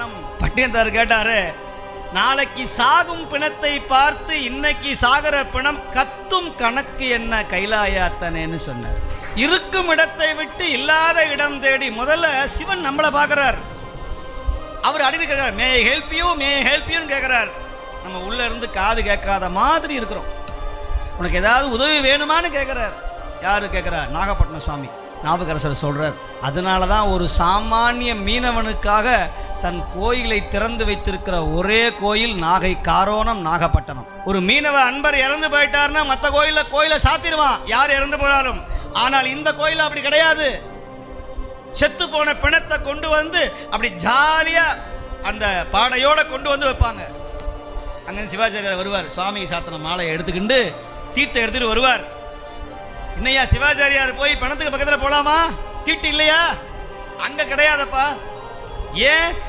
காரணம். பட்டியந்தார் கேட்டாரு நாளைக்கு சாகும் பிணத்தை பார்த்து இன்னைக்கு சாகர பிணம் கத்தும் கணக்கு என்ன கைலாயாத்தனேன்னு சொன்னார். இருக்கும் இடத்தை விட்டு இல்லாத இடம் தேடி முதல்ல சிவன் நம்மளை பார்க்கிறார். அவர் அடிக்கடி கேட்கிறார் may help you may help யூன்னு கேட்கிறார். நம்ம உள்ள இருந்து காது கேட்காத மாதிரி இருக்கிறோம். உனக்கு ஏதாவது உதவி வேணுமான்னு கேட்கிறார். யாரு கேட்கிறார்? நாகப்பட்டினம் சுவாமி. ஞாபகரசர் சொல்றார் அதனால தான் ஒரு சாமானிய மீனவனுக்காக தன் கோயிலை திறந்து வைத்திருக்கிற ஒரே கோயில் நாகை காரோணம் நாகப்பட்டினம். ஒரு மீனவ அன்பர் இறந்து போயிட்டாருன்னா மற்ற கோயில கோயிலை சாத்திடுவான். யார் இறந்து போனாலும். ஆனால் இந்த கோயில் அப்படி கிடையாது. செத்து போன பிணத்தை கொண்டு வந்து அப்படி ஜாலியா அந்த பாடையோட கொண்டு வந்து வைப்பாங்க. அங்க சிவாச்சாரியார் வருவார். சுவாமி சாத்தன மாலையை எடுத்துக்கிண்டு தீர்த்தம் எடுத்துட்டு வருவார். இன்னையா சிவாச்சாரியார் போய் பணத்துக்கு பக்கத்துல போலாமா? தீட்டு இல்லையா? அங்க கிடையாதப்பா. ஏன்?